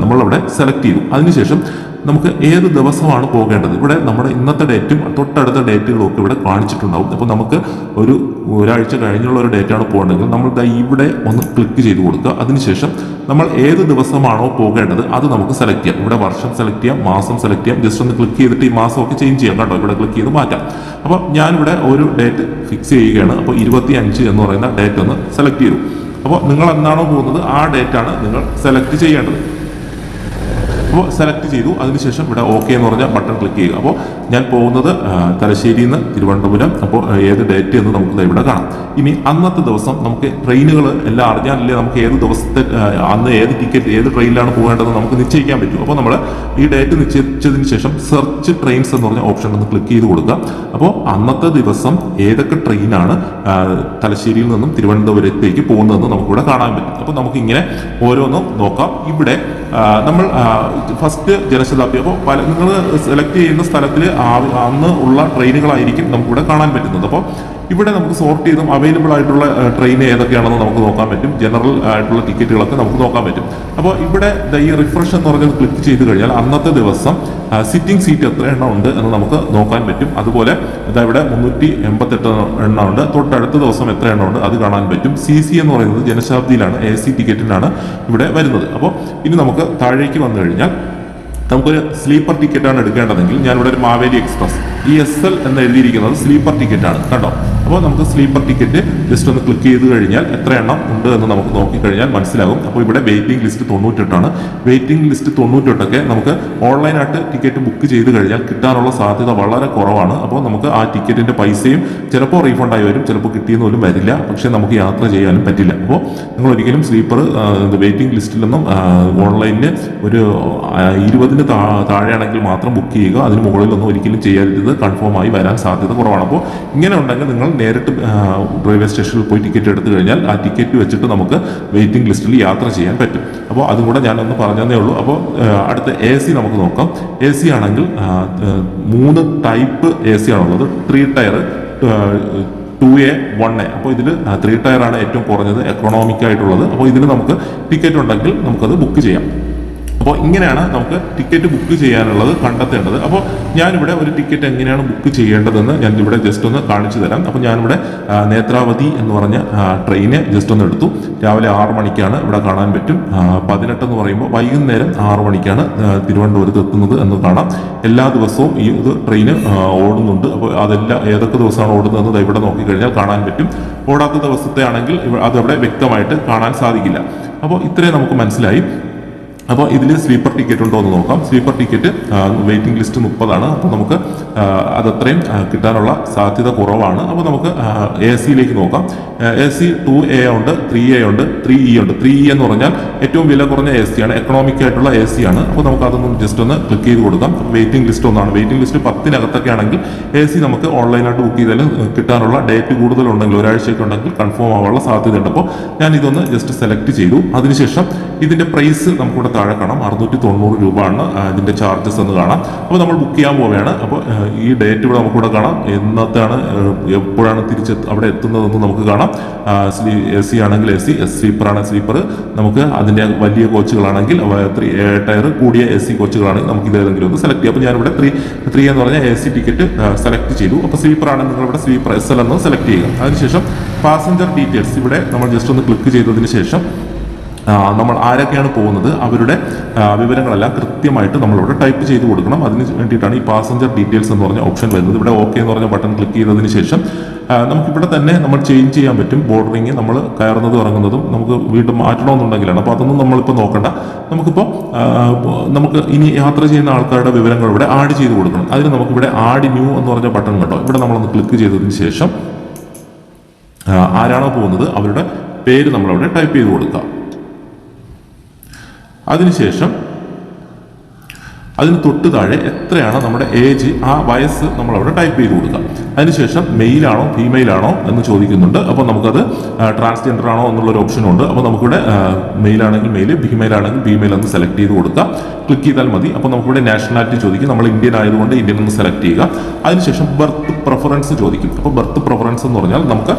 A: നമ്മളവിടെ സെലക്ട് ചെയ്തു. അതിനുശേഷം നമുക്ക് ഏത് ദിവസമാണ് പോകേണ്ടത്? ഇവിടെ നമ്മുടെ ഇന്നത്തെ ഡേറ്റും തൊട്ടടുത്ത ഡേറ്റുകളും ഒക്കെ ഇവിടെ കാണിച്ചിട്ടുണ്ടാവും. അപ്പോൾ നമുക്ക് ഒരു ഒരാഴ്ച കഴിഞ്ഞുള്ള ഒരു ഡേറ്റാണ് പോകേണ്ടതെങ്കിൽ നമ്മൾ ഇവിടെ ഒന്ന് ക്ലിക്ക് ചെയ്ത് കൊടുക്കുക. അതിനുശേഷം നമ്മൾ ഏത് ദിവസമാണോ പോകേണ്ടത് അത് നമുക്ക് സെലക്ട് ചെയ്യാം. ഇവിടെ വർഷം സെലക്ട് ചെയ്യാം മാസം സെലക്ട് ചെയ്യാം. ജസ്റ്റ് ഒന്ന് ക്ലിക്ക് ചെയ്തിട്ട് ഈ മാസം ഒക്കെ ചേഞ്ച് ചെയ്യാം കേട്ടോ. ഇവിടെ ക്ലിക്ക് ചെയ്ത് മാറ്റാം. അപ്പോൾ ഞാനിവിടെ ഒരു ഡേറ്റ് ഫിക്സ് ചെയ്യുകയാണ്. അപ്പോൾ ഇരുപത്തി അഞ്ച് എന്ന് പറയുന്ന ഡേറ്റ് ഒന്ന് സെലക്ട് ചെയ്തു. അപ്പോൾ നിങ്ങൾ എന്നാണോ പോകുന്നത് ആ ഡേറ്റാണ് നിങ്ങൾ സെലക്ട് ചെയ്യേണ്ടത്. അപ്പോൾ സെലക്ട് ചെയ്തു. അതിനുശേഷം ഇവിടെ ഓക്കെ എന്ന് പറഞ്ഞ ബട്ടൺ ക്ലിക്ക് ചെയ്യുക. അപ്പോൾ ഞാൻ പോകുന്നത് തലശ്ശേരിയിൽ നിന്ന് തിരുവനന്തപുരം. അപ്പോൾ ഏത് ഡേറ്റ് എന്ന് നമുക്ക് ഇവിടെ കാണാം. ഇനി അന്നത്തെ ദിവസം നമുക്ക് ട്രെയിനുകൾ എല്ലാം അറിഞ്ഞാലല്ലേ നമുക്ക് ഏത് ദിവസത്തെ അന്ന് ഏത് ടിക്കറ്റ് ഏത് ട്രെയിനിലാണ് പോകേണ്ടതെന്ന് നമുക്ക് നിശ്ചയിക്കാൻ പറ്റും. അപ്പോൾ നമ്മൾ ഈ ഡേറ്റ് നിശ്ചയിച്ചതിന് ശേഷം സെർച്ച് ട്രെയിൻസ് എന്ന് പറഞ്ഞ ഓപ്ഷൻ ഒന്ന് ക്ലിക്ക് ചെയ്ത് കൊടുക്കുക. അപ്പോൾ അന്നത്തെ ദിവസം ഏതൊക്കെ ട്രെയിനാണ് തലശ്ശേരിയിൽ നിന്നും തിരുവനന്തപുരത്തേക്ക് പോകുന്നതെന്ന് നമുക്കിവിടെ കാണാൻ പറ്റും. അപ്പോൾ നമുക്കിങ്ങനെ ഓരോന്നും നോക്കാം. ഇവിടെ നമ്മൾ ഫസ്റ്റ് ജനശതാബ്ദി അപ്പോൾ പല നിങ്ങൾ സെലക്ട് ചെയ്യുന്ന സ്ഥലത്തിൽ അന്ന് ഉള്ള ട്രെയിനുകളായിരിക്കും നമുക്കിവിടെ കാണാൻ പറ്റുന്നത്. അപ്പോൾ ഇവിടെ നമുക്ക് സോർട്ട് ചെയ്തും അവൈലബിൾ ആയിട്ടുള്ള ട്രെയിൻ ഏതൊക്കെയാണെന്ന് നമുക്ക് നോക്കാൻ പറ്റും. ജനറൽ ആയിട്ടുള്ള ടിക്കറ്റുകളൊക്കെ നമുക്ക് നോക്കാൻ പറ്റും. അപ്പോൾ ഇവിടെ ഈ റിഫ്രഷ് എന്ന് പറഞ്ഞത് ക്ലിക്ക് ചെയ്ത് കഴിഞ്ഞാൽ അന്നത്തെ ദിവസം സിറ്റിംഗ് സീറ്റ് എത്ര എണ്ണം ഉണ്ട് എന്ന് നമുക്ക് നോക്കാൻ പറ്റും. അതുപോലെ ഇതാ ഇവിടെ മുന്നൂറ്റി എൺപത്തെട്ട് എണ്ണം ഉണ്ട് തൊട്ടടുത്ത ദിവസം എത്ര എണ്ണം ഉണ്ട് അത് കാണാൻ പറ്റും. സി സി എന്ന് പറയുന്നത് ജനശാബ്ദിയിലാണ് എ സി ടിക്കറ്റിനാണ് ഇവിടെ വരുന്നത്. അപ്പോൾ ഇനി നമുക്ക് താഴേക്ക് വന്നു കഴിഞ്ഞാൽ നമുക്കൊരു സ്ലീപ്പർ ടിക്കറ്റാണ് എടുക്കേണ്ടതെങ്കിൽ ഞാനിവിടെ ഒരു മാവേലി എക്സ്പ്രസ് ഈ എസ് എൽ എന്ന് എഴുതിയിരിക്കുന്നത് സ്ലീപ്പർ ടിക്കറ്റ് ആണ്. കേട്ടോ അപ്പോൾ നമുക്ക് സ്ലീപ്പർ ടിക്കറ്റ് ജസ്റ്റ് ഒന്ന് ക്ലിക്ക് ചെയ്ത് കഴിഞ്ഞാൽ എത്ര എണ്ണം ഉണ്ട് എന്ന് നമുക്ക് നോക്കിക്കഴിഞ്ഞാൽ മനസ്സിലാകും. അപ്പോൾ ഇവിടെ വെയിറ്റിംഗ് ലിസ്റ്റ് തൊണ്ണൂറ്റെട്ടാണ് വെയിറ്റിംഗ് ലിസ്റ്റ് തൊണ്ണൂറ്റെട്ടൊക്കെ നമുക്ക് ഓൺലൈനായിട്ട് ടിക്കറ്റ് ബുക്ക് ചെയ്ത് കഴിഞ്ഞാൽ കിട്ടാനുള്ള സാധ്യത വളരെ കുറവാണ്. അപ്പോൾ നമുക്ക് ആ ടിക്കറ്റിന്റെ പൈസയും ചിലപ്പോൾ റീഫണ്ടായി വരും ചിലപ്പോൾ കിട്ടിയെന്ന് പോലും വരില്ല. പക്ഷേ നമുക്ക് യാത്ര ചെയ്യാനും പറ്റില്ല. അപ്പോൾ നിങ്ങൾ ഒരിക്കലും സ്ലീപ്പർ വെയിറ്റിംഗ് ലിസ്റ്റിലൊന്നും ഓൺലൈനിൽ ഒരു ഇരുപതിന് താഴെയാണെങ്കിൽ മാത്രം ബുക്ക് ചെയ്യുക. അതിന് മുകളിലൊന്നും ഒരിക്കലും ചെയ്യരുത്. കൺഫേം ആയി വരാൻ സാധ്യത കുറവാണ്. അപ്പോൾ ഇങ്ങനെ ഉണ്ടെങ്കിൽ നിങ്ങൾ നേരിട്ട് റെയിൽവേ സ്റ്റേഷനിൽ പോയി ടിക്കറ്റ് എടുത്തു കഴിഞ്ഞാൽ ആ ടിക്കറ്റ് വെച്ചിട്ട് നമുക്ക് വെയിറ്റിംഗ് ലിസ്റ്റിൽ യാത്ര ചെയ്യാൻ പറ്റും. അപ്പോൾ അതും കൂടെ ഞാനൊന്ന് പറഞ്ഞതേ ഉള്ളൂ. അപ്പോൾ അടുത്ത എ സി നമുക്ക് നോക്കാം. എ സി ആണെങ്കിൽ മൂന്ന് ടൈപ്പ് എ സി ആണുള്ളത്. Three tier two A one A അപ്പോൾ ഇതിൽ ത്രീ ടയർ ആണ് ഏറ്റവും കുറഞ്ഞത് എക്കണോമിക് ആയിട്ടുള്ളത്. അപ്പോൾ ഇതിന് നമുക്ക് ടിക്കറ്റ് ഉണ്ടെങ്കിൽ നമുക്കത് ബുക്ക് ചെയ്യാം. അപ്പോൾ ഇങ്ങനെയാണ് നമുക്ക് ടിക്കറ്റ് ബുക്ക് ചെയ്യാനുള്ളത് കണ്ടെത്തേണ്ടത്. അപ്പോൾ ഞാനിവിടെ ഒരു ടിക്കറ്റ് എങ്ങനെയാണ് ബുക്ക് ചെയ്യേണ്ടതെന്ന് ഞാൻ ഇവിടെ ജസ്റ്റ് ഒന്ന് കാണിച്ചു തരാം. അപ്പോൾ ഞാനിവിടെ നേത്രാവതി എന്ന് പറഞ്ഞ ട്രെയിനെ ജസ്റ്റ് ഒന്ന് എടുത്തു. രാവിലെ ആറ് മണിക്കാണ് ഇവിടെ കാണാൻ പറ്റും. ആ, പതിനെട്ട് എന്ന് പറയുമ്പോൾ വൈകുന്നേരം ആറ് മണിക്കാണ് തിരുവനന്തപുരത്ത് എത്തുന്നത് എന്ന് കാണാം. എല്ലാ ദിവസവും ഈ ഇത് ട്രെയിന് ഓടുന്നുണ്ട്. അപ്പോൾ അതെല്ലാം ഏതൊക്കെ ദിവസമാണ് ഓടുന്നതെന്ന് ദാ ഇവിടെ നോക്കിക്കഴിഞ്ഞാൽ കാണാൻ പറ്റും. ഓടാത്ത ദിവസത്തെ ആണെങ്കിൽ അത് അതവിടെ വ്യക്തമായിട്ട് കാണാൻ സാധിക്കില്ല. അപ്പോൾ ഇത്രയും നമുക്ക് മനസ്സിലായി. അപ്പോൾ ഇതിൽ സ്ലീപ്പർ ടിക്കറ്റ് ഉണ്ടോ എന്ന് നോക്കാം സ്ലീപ്പർ ടിക്കറ്റ് വെയിറ്റിംഗ് ലിസ്റ്റ് മുപ്പതാണ്. അപ്പോൾ നമുക്ക് അതത്രയും കിട്ടാനുള്ള സാധ്യത കുറവാണ്. അപ്പോൾ നമുക്ക് എ സിയിലേക്ക് നോക്കാം. എ സി ടു എ ഉണ്ട് ത്രീ എ ഉണ്ട് ത്രീ ഇ ഉണ്ട്. ത്രീ ഇ എന്ന് പറഞ്ഞാൽ ഏറ്റവും വില കുറഞ്ഞ എ സി ആണ് എക്കണോമിക് ആയിട്ടുള്ള എ സി ആണ്. അപ്പോൾ നമുക്ക് അതൊന്നും ജസ്റ്റ് ഒന്ന് ക്ലിക്ക് ചെയ്ത് കൊടുക്കാം. വെയിറ്റിംഗ് ലിസ്റ്റ് ഒന്നാണ്. വെയിറ്റിംഗ് ലിസ്റ്റ് പത്തിനകത്തൊക്കെ ആണെങ്കിൽ എ സി നമുക്ക് ഓൺലൈനായിട്ട് ബുക്ക് ചെയ്താൽ കിട്ടാനുള്ള ഡേറ്റ് കൂടുതലുണ്ടെങ്കിൽ ഒരാഴ്ചയൊക്കെ ഉണ്ടെങ്കിൽ കൺഫേം ആവാനുള്ള സാധ്യതയുണ്ട്. അപ്പോൾ ഞാൻ ഇതൊന്ന് ജസ്റ്റ് സെലക്ട് ചെയ്തു. അതിനുശേഷം ഇതിന്റെ പ്രൈസ് നമുക്കിവിടെ താഴെ കാണാം. അറുന്നൂറ്റി തൊണ്ണൂറ് രൂപയാണ് ഇതിന്റെ ചാർജസ് എന്ന് കാണാം. അപ്പോൾ നമ്മൾ ബുക്ക് ചെയ്യാൻ പോവുകയാണ്. അപ്പോൾ ഈ ഡേറ്റ് ഇവിടെ നമുക്കിവിടെ കാണാം. എന്നത്താണ് എപ്പോഴാണ് തിരിച്ച് അവിടെ എത്തുന്നതെന്ന് നമുക്ക് കാണാം. എ സി ആണെങ്കിൽ എ സി സ്ലീപ്പറാണ് സ്ലീപ്പർ നമുക്ക് അതിന്റെ വലിയ കോച്ചുകളാണെങ്കിൽ ത്രീ ടയർ കൂടിയ എ സി കോച്ചുകളാണെങ്കിൽ നമുക്ക് ഇതേതെങ്കിലും ഒന്ന് സെലക്ട് ചെയ്യാം. അപ്പോൾ ഞാനിവിടെ ത്രീ ത്രീ എന്ന് പറഞ്ഞാൽ എ സി ടിക്കറ്റ് സെലക്ട് ചെയ്തു. അപ്പോൾ സ്ലീപ്പറാണ് നിങ്ങളിവിടെ സ്ലീപ്പർ എസ് എൽ എന്ന് സെലക്ട് ചെയ്യുക. അതിനുശേഷം പാസഞ്ചർ ഡീറ്റെയിൽസ് ഇവിടെ നമ്മൾ ജസ്റ്റ് ഒന്ന് ക്ലിക്ക് ചെയ്തതിന് ശേഷം നമ്മൾ ആരൊക്കെയാണ് പോകുന്നത് അവരുടെ വിവരങ്ങളെല്ലാം കൃത്യമായിട്ട് നമ്മളിവിടെ ടൈപ്പ് ചെയ്ത് കൊടുക്കണം. അതിന് വേണ്ടിയിട്ടാണ് ഈ പാസഞ്ചർ ഡീറ്റെയിൽസ് എന്ന് പറഞ്ഞ ഓപ്ഷൻ വരുന്നത്. ഇവിടെ ഓക്കെ എന്ന് പറഞ്ഞ ബട്ടൺ ക്ലിക്ക് ചെയ്തതിന് ശേഷം നമുക്കിവിടെ തന്നെ നമ്മൾ ചേഞ്ച് ചെയ്യാൻ പറ്റും. ബോർഡറിങ് നമ്മൾ കയറുന്നതും ഇറങ്ങുന്നതും നമുക്ക് വീണ്ടും മാറ്റണമെന്നുണ്ടെങ്കിലാണ്. അപ്പോൾ അതൊന്നും നമ്മളിപ്പോൾ നോക്കണ്ട. നമുക്കിപ്പോൾ നമുക്ക് ഇനി യാത്ര ചെയ്യുന്ന ആൾക്കാരുടെ വിവരങ്ങൾ ഇവിടെ ആഡ് ചെയ്ത് കൊടുക്കണം. അതിന് നമുക്കിവിടെ ആഡ് ന്യൂ എന്ന് പറഞ്ഞ ബട്ടൺ കണ്ടോ ഇവിടെ നമ്മളൊന്ന് ക്ലിക്ക് ചെയ്തതിന് ശേഷം ആരാണോ പോകുന്നത് അവരുടെ പേര് നമ്മളവിടെ ടൈപ്പ് ചെയ്ത് കൊടുക്കുക അതിനുശേഷം അതിന് തൊട്ട് താഴെ എത്രയാണ് നമ്മുടെ ഏജ് ആ വയസ്സ് നമ്മൾ അവിടെ ടൈപ്പ് ചെയ്ത് കൊടുക്കുക. അതിനുശേഷം മെയിലാണോ ഫീമെയിലാണോ എന്ന് ചോദിക്കുന്നുണ്ട്. അപ്പോൾ നമുക്കത് ട്രാൻസ്ജെൻഡർ ആണോ എന്നുള്ളൊരു ഓപ്ഷനുണ്ട് അപ്പോൾ നമുക്കിവിടെ മെയിലാണെങ്കിൽ മെയിൽ ഫീമെയിൽ ആണെങ്കിൽ ഫീമെയിൽ എന്ന് സെലക്ട് ചെയ്ത് കൊടുക്കുക ക്ലിക്ക് ചെയ്താൽ മതി. അപ്പോൾ നമുക്കിവിടെ നാഷണാലിറ്റി ചോദിക്കും. നമ്മൾ ഇന്ത്യൻ ആയതുകൊണ്ട് ഇന്ത്യൻ എന്ന് സെലക്ട് ചെയ്യുക. അതിനുശേഷം ബർത്ത് പ്രിഫറൻസ് ചോദിക്കും. അപ്പോൾ ബർത്ത് പ്രിഫറൻസ് എന്ന് പറഞ്ഞാൽ നമുക്ക്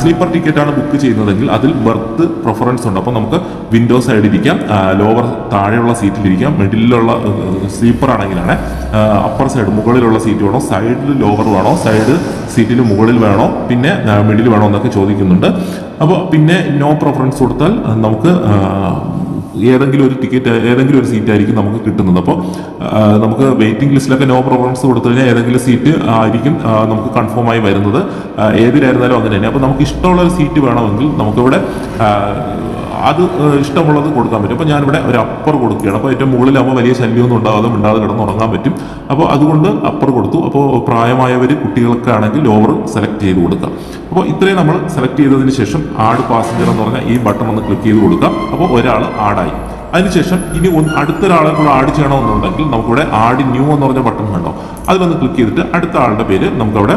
A: സ്ലീപ്പർ ടിക്കറ്റ് ആണ് ബുക്ക് ചെയ്യുന്നതെങ്കിൽ അതിൽ ബർത്ത് പ്രിഫറൻസ് ഉണ്ട്. അപ്പോൾ നമുക്ക് വിൻഡോ സൈഡിൽ ഇരിക്കാം ലോവർ താഴെയുള്ള സീറ്റിലിരിക്കാം മിഡിലുള്ള സ്ലീപ്പർ ആണെങ്കിലാണ് അപ്പർ സൈഡ് മുകളിലുള്ള സീറ്റ് വേണോ സൈഡിൽ ലോവർ വേണോ സൈഡ് സീറ്റിൽ മുകളിൽ വേണോ പിന്നെ മിഡിൽ വേണോ എന്നൊക്കെ ചോദിക്കുന്നുണ്ട്. അപ്പോൾ പിന്നെ നോ പ്രിഫറൻസ് കൊടുത്താൽ നമുക്ക് ഏതെങ്കിലും ഒരു ടിക്കറ്റ് ഏതെങ്കിലും ഒരു സീറ്റ് ആയിരിക്കും നമുക്ക് കിട്ടുന്നത്. അപ്പോൾ നമുക്ക് വെയിറ്റിംഗ് ലിസ്റ്റിലൊക്കെ നോ പ്രോബ്ലംസ് കൊടുത്തു കഴിഞ്ഞാൽ ഏതെങ്കിലും സീറ്റ് ആയിരിക്കും നമുക്ക് കൺഫേം ആയി വരുന്നത്. ഏതിലായിരുന്നാലും അങ്ങനെ തന്നെ. അപ്പോൾ നമുക്ക് ഇഷ്ടമുള്ള ഒരു സീറ്റ് വേണമെങ്കിൽ നമുക്കിവിടെ അത് ഇഷ്ടമുള്ളത് കൊടുക്കാൻ പറ്റും. അപ്പോൾ ഞാനിവിടെ ഒരു അപ്പർ കൊടുക്കുകയാണ്. അപ്പോൾ ഏറ്റവും മുകളിലാകുമ്പോൾ വലിയ ശല്യമൊന്നും ഉണ്ടാകാതെ മിണ്ടാതെ കിടന്ന് ഉറങ്ങാൻ പറ്റും. അപ്പോൾ അതുകൊണ്ട് അപ്പർ കൊടുത്തു. അപ്പോൾ പ്രായമായവർ കുട്ടികൾക്ക് ആണെങ്കിൽ ലോവർ സെലക്ട് ചെയ്ത് കൊടുക്കാം. അപ്പോൾ ഇത്രയും നമ്മൾ സെലക്ട് ചെയ്തതിന് ശേഷം ആഡ് പാസഞ്ചർ എന്ന് പറഞ്ഞാൽ ഈ ബട്ടൺ ഒന്ന് ക്ലിക്ക് ചെയ്ത് കൊടുക്കാം. അപ്പോൾ ഒരാൾ ആഡായി അതിനുശേഷം ഇനി അടുത്തൊരാളെ കൂടെ ആഡ് ചെയ്യണമെന്നുണ്ടെങ്കിൽ നമുക്കിവിടെ ആഡ് ന്യൂ എന്ന് പറഞ്ഞ ബട്ടൺ കണ്ടോ വന്ന് ക്ലിക്ക് ചെയ്തിട്ട് അടുത്ത ആളുടെ പേര് നമുക്കവിടെ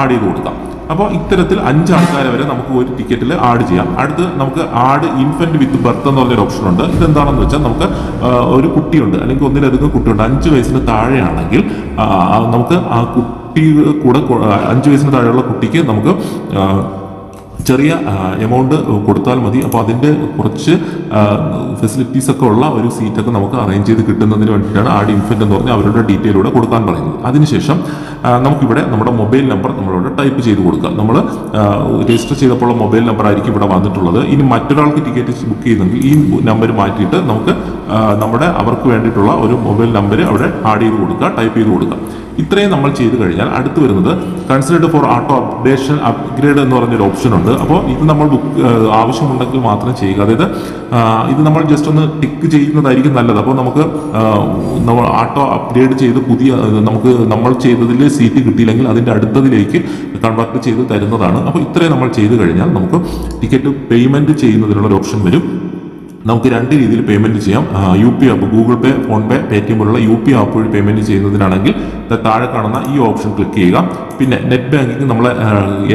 A: ആഡ് ചെയ്ത് കൊടുക്കാം. അപ്പോൾ ഇത്തരത്തിൽ അഞ്ച് ആൾക്കാരെ വരെ നമുക്ക് ഒരു ടിക്കറ്റിൽ ആഡ് ചെയ്യാം. അടുത്ത് നമുക്ക് ആഡ് ഇൻഫന്റ് വിത്ത് ബർത്ത് എന്ന് പറഞ്ഞൊരു ഓപ്ഷൻ ഉണ്ട്. ഇതെന്താണെന്ന് വെച്ചാൽ നമുക്ക് ഒരു കുട്ടിയുണ്ട്. അല്ലെങ്കിൽ ഒന്നിലധികം കുട്ടിയുണ്ട്. അഞ്ച് വയസ്സിന് താഴെയാണെങ്കിൽ നമുക്ക് ആ കുട്ടി കൂടെ അഞ്ച് വയസ്സിന് താഴെയുള്ള കുട്ടിക്ക് നമുക്ക് ചെറിയ എമൗണ്ട് കൊടുത്താൽ മതി. അപ്പോൾ അതിന്റെ കുറച്ച് ഫെസിലിറ്റീസ് ഒക്കെ ഉള്ള ഒരു സീറ്റൊക്കെ നമുക്ക് അറേഞ്ച് ചെയ്ത് കിട്ടുന്നതിന് വേണ്ടിയിട്ടാണ് ആഡ് ഇൻഫന്റ് എന്ന് പറഞ്ഞ് അവരുടെ ഡീറ്റെയിലൂടെ കൊടുക്കാൻ പറയുന്നത്. അതിനുശേഷം നമുക്കിവിടെ നമ്മുടെ മൊബൈൽ നമ്പർ നമ്മളിവിടെ ടൈപ്പ് ചെയ്ത് കൊടുക്കുക നമ്മൾ രജിസ്റ്റർ ചെയ്തപ്പോൾ മൊബൈൽ നമ്പർ ആയിരിക്കും ഇവിടെ വന്നിട്ടുള്ളത്. ഇനി മറ്റൊരാൾക്ക് ടിക്കറ്റ് ബുക്ക് ചെയ്യുന്നെങ്കിൽ ഈ നമ്പർ മാറ്റിയിട്ട് നമുക്ക് നമ്മുടെ അവർക്ക് വേണ്ടിയിട്ടുള്ള ഒരു മൊബൈൽ നമ്പർ അവിടെ ആഡ് ചെയ്ത് കൊടുക്കുക ടൈപ്പ് ചെയ്ത് കൊടുക്കുക ഇത്രയും നമ്മൾ ചെയ്തു കഴിഞ്ഞാൽ അടുത്ത് വരുന്നത് considered for auto updation upgrade എന്ന് പറഞ്ഞൊരു ഓപ്ഷൻ ഉണ്ട്. അപ്പോൾ ഇത് നമ്മൾ ബുക്ക് ആവശ്യമുണ്ടെങ്കിൽ മാത്രം ചെയ്യുക. അതായത് ഇത് നമ്മൾ ജസ്റ്റ് ഒന്ന് ടിക്ക് ചെയ്യുന്നതായിരിക്കും നല്ലത്. അപ്പോൾ നമുക്ക് നമ്മൾ ഓട്ടോ അപ്ഗ്രേഡ് ചെയ്ത് പുതിയ നമുക്ക് നമ്മൾ ചെയ്തതിൽ സീറ്റ് കിട്ടിയില്ലെങ്കിൽ അതിന്റെ അടുത്തതിലേക്ക് കൺവെർട്ട് ചെയ്ത് തരുന്നതാണ്. അപ്പോൾ ഇത്രയും നമ്മൾ ചെയ്ത് കഴിഞ്ഞാൽ നമുക്ക് ടിക്കറ്റ് പേയ്മെന്റ് ചെയ്യുന്നതിനുള്ള ഒരു ഓപ്ഷൻ വരും. നമുക്ക് രണ്ട് രീതിയിൽ പേയ്മെന്റ് ചെയ്യാം. U P app Google pay PhonePe Paytm പോലുള്ള യു പി ആപ്പ് വഴി പേയ്മെന്റ് ചെയ്യുന്നതിനാണെങ്കിൽ താഴെ കാണുന്ന ഈ ഓപ്ഷൻ ക്ലിക്ക് ചെയ്യുക. പിന്നെ നെറ്റ് ബാങ്കിങ് നമ്മൾ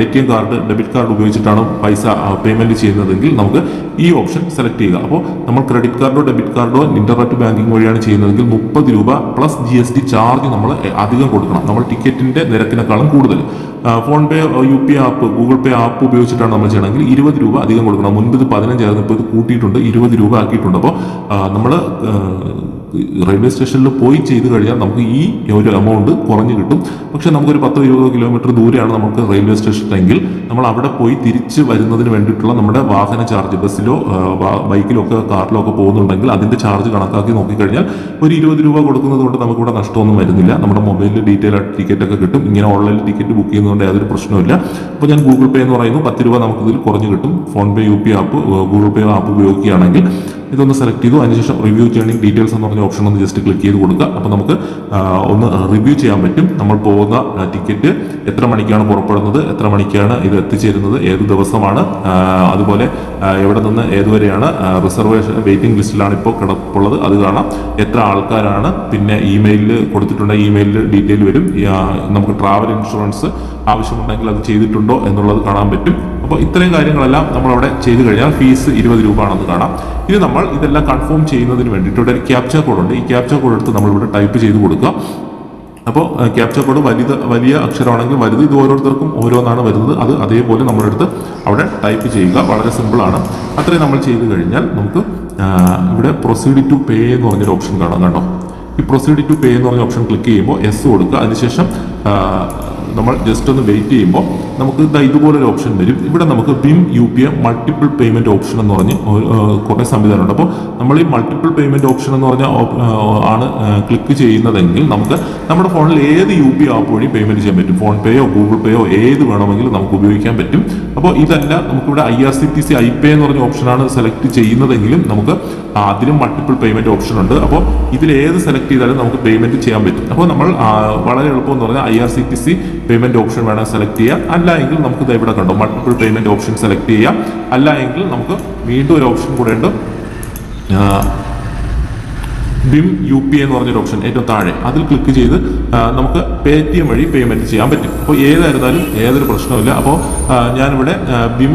A: A T M card debit card ഉപയോഗിച്ചിട്ടാണ് പൈസ പേയ്മെന്റ് ചെയ്യുന്നതെങ്കിൽ നമുക്ക് ഈ ഓപ്ഷൻ സെലക്ട് ചെയ്യുക. അപ്പോൾ നമ്മൾ ക്രെഡിറ്റ് കാർഡോ ഡെബിറ്റ് കാർഡോ ഇന്റർനെറ്റ് ബാങ്കിങ് വഴിയാണ് ചെയ്യുന്നതെങ്കിൽ മുപ്പത് രൂപ plus G S T charge നമ്മൾ അധികം കൊടുക്കണം. നമ്മൾ ടിക്കറ്റിന്റെ നിരക്കിനേക്കാളും കൂടുതൽ. PhonePe U P app Google pay app ഉപയോഗിച്ചിട്ടാണ് നമ്മൾ ചെയ്യണമെങ്കിൽ ഇരുപത് രൂപ അധികം കൊടുക്കണം. മുൻപ് പതിനഞ്ചായിരുന്നു. ഇപ്പോൾ ഇത് കൂട്ടിയിട്ടുണ്ട്. ഇരുപത് രൂപ ആക്കിയിട്ടുണ്ട്. അപ്പോൾ നമ്മൾ റെയിൽവേ സ്റ്റേഷനിൽ പോയി ചെയ്ത് കഴിഞ്ഞാൽ നമുക്ക് ഈ ഒരു എമൗണ്ട് കുറഞ്ഞു കിട്ടും. പക്ഷെ നമുക്കൊരു പത്തോ ഇരുപതോ കിലോമീറ്റർ ദൂരെയാണ് നമുക്ക് റെയിൽവേ സ്റ്റേഷനെങ്കിൽ നമ്മൾ അവിടെ പോയി തിരിച്ച് വരുന്നതിന് വേണ്ടിയിട്ടുള്ള നമ്മുടെ വാഹന ചാർജ് ബസ്സിലോ ബൈക്കിലോ ഒക്കെ കാറിലോ ഒക്കെ പോകുന്നുണ്ടെങ്കിൽ അതിന്റെ ചാർജ് കണക്കാക്കി നോക്കിക്കഴിഞ്ഞാൽ ഒരു ഇരുപത് രൂപ കൊടുക്കുന്നത് കൊണ്ട് നമുക്കിവിടെ നഷ്ടമൊന്നും വരുന്നില്ല. നമ്മുടെ മൊബൈലിൽ ഡീറ്റെയിൽ ആയിട്ട് ടിക്കറ്റ് ഒക്കെ കിട്ടും. ഇങ്ങനെ ഓൺലൈനിൽ ടിക്കറ്റ് ബുക്ക് ചെയ്യുന്നതുകൊണ്ട് യാതൊരു പ്രശ്നമില്ല അപ്പോൾ ഞാൻ ഗൂഗിൾ പേ എന്ന് പറയുന്നു. പത്ത് രൂപ നമുക്കിതിൽ കുറഞ്ഞു കിട്ടും. PhonePe U P app Google pay app ഉപയോഗിക്കുകയാണെങ്കിൽ ഇതൊന്ന് സെലക്ട് ചെയ്തു. അതിനുശേഷം റിവ്യൂ ചെയ്യണമെങ്കിൽ ഡീറ്റെയിൽസ് എന്ന് പറഞ്ഞ ഓപ്ഷൻ ഒന്ന് ജസ്റ്റ് ക്ലിക്ക് ചെയ്ത് കൊടുക്കുക. അപ്പോൾ നമുക്ക് ഒന്ന് റിവ്യൂ ചെയ്യാൻ പറ്റും. നമ്മൾ പോകുന്ന ടിക്കറ്റ് എത്ര മണിക്കാണ് പുറപ്പെടുന്നത്? എത്ര മണിക്കാണ് ഇത് എത്തിച്ചേരുന്നത്? ഏത് ദിവസമാണ്? അതുപോലെ എവിടെ നിന്ന് ഏതുവരെയാണ് റിസർവേഷൻ വെയിറ്റിംഗ് ലിസ്റ്റിലാണ് ഇപ്പോൾ കിടപ്പുള്ളത്. അത് കാണാം. എത്ര ആൾക്കാരാണ്? പിന്നെ ഇമെയിലിൽ കൊടുത്തിട്ടുണ്ട് ഇമെയിലിൽ ഡീറ്റെയിൽ വരും. നമുക്ക് ട്രാവൽ ഇൻഷുറൻസ് ആവശ്യമുണ്ടെങ്കിൽ അത് ചെയ്തിട്ടുണ്ടോ എന്നുള്ളത് കാണാൻ പറ്റും. അപ്പോൾ ഇത്രയും കാര്യങ്ങളെല്ലാം നമ്മൾ നമ്മളവിടെ ചെയ്തു കഴിഞ്ഞാൽ ഫീസ് ഇരുപത് രൂപ ആണെന്ന് കാണാം. ഇനി നമ്മൾ ഇതെല്ലാം കൺഫേം ചെയ്യുന്നതിന് വേണ്ടിയിട്ട് ഒരു ക്യാപ്ചർ കോഡ് ഉണ്ട്. ഈ ക്യാപ്ചർ കോഡ് എടുത്ത് നമ്മൾ ഇവിടെ ടൈപ്പ് ചെയ്ത് കൊടുക്കുക. അപ്പോൾ ക്യാപ്ചർ കോഡ് വലുത് വലിയ അക്ഷരമാണെങ്കിൽ വലുത് ഇത് ഓരോരുത്തർക്കും ഓരോന്നാണ് വരുന്നത്. അത് അതേപോലെ നമ്മളെടുത്ത് അവിടെ ടൈപ്പ് ചെയ്യുക. വളരെ സിമ്പിളാണ് അത്രയും നമ്മൾ ചെയ്ത് കഴിഞ്ഞാൽ നമുക്ക് ഇവിടെ പ്രൊസീഡ് ടു പേ എന്ന് പറഞ്ഞൊരു ഓപ്ഷൻ കാണാം. കേട്ടോ ഈ പ്രൊസീഡ് ടു പേ എന്ന് പറഞ്ഞ ഓപ്ഷൻ ക്ലിക്ക് ചെയ്യുമ്പോൾ എസ് കൊടുക്കുക. അതിനുശേഷം നമ്മൾ ജസ്റ്റ് ഒന്ന് വെയിറ്റ് ചെയ്യുമ്പോൾ നമുക്ക് ഇതാ ഇതുപോലൊരു ഓപ്ഷൻ വരും. ഇവിടെ നമുക്ക് Vim U P A multiple payment option എന്ന് പറഞ്ഞ് കുറേ സംവിധാനമുണ്ട്. അപ്പോൾ നമ്മൾ ഈ മൾട്ടിപ്പിൾ പേയ്മെന്റ് ഓപ്ഷൻ എന്ന് പറഞ്ഞ ആണ് ക്ലിക്ക് ചെയ്യുന്നതെങ്കിൽ നമുക്ക് നമ്മുടെ ഫോണിൽ ഏത് യു പി ആപ്പ് വഴി പേയ്മെന്റ് ചെയ്യാൻ പറ്റും? ഫോൺ പേയോ ഗൂഗിൾ പേയോ ഏത് വേണമെങ്കിലും നമുക്ക് ഉപയോഗിക്കാൻ പറ്റും. അപ്പോൾ ഇതല്ല നമുക്കിവിടെ I R C T C I pay എന്ന് പറഞ്ഞ ഓപ്ഷനാണ് സെലക്ട് ചെയ്യുന്നതെങ്കിലും നമുക്ക് അതിലും മൾട്ടിപ്പിൾ പേയ്മെന്റ് ഓപ്ഷൻ ഉണ്ട്. അപ്പോൾ ഇതിൽ ഏത് സെലക്ട് ചെയ്താലും നമുക്ക് പേയ്മെന്റ് ചെയ്യാൻ പറ്റും. അപ്പോൾ നമ്മൾ വളരെ എളുപ്പം എന്ന് പറഞ്ഞാൽ I R C T C payment option വേണം സെലക്ട് ചെയ്യാം. അല്ല എങ്കിൽ നമുക്ക് ഇവിടെ കണ്ടോ മൾട്ടിപ്പിൾ പേയ്മെന്റ് ഓപ്ഷൻ സെലക്ട് ചെയ്യാം. അല്ല എങ്കിൽ നമുക്ക് വീണ്ടും ഒരു ഓപ്ഷൻ കൂടെ ഉണ്ട്. ബിം യു പി എന്ന് പറഞ്ഞൊരു ഓപ്ഷൻ ഏറ്റവും താഴെ. അതിൽ ക്ലിക്ക് ചെയ്ത് നമുക്ക് പേ ടി എം വഴി പേയ്മെന്റ് ചെയ്യാൻ പറ്റും. അപ്പോൾ ഏതായിരുന്നാലും ഏതൊരു പ്രശ്നമില്ല അപ്പോൾ ഞാനിവിടെ ബിം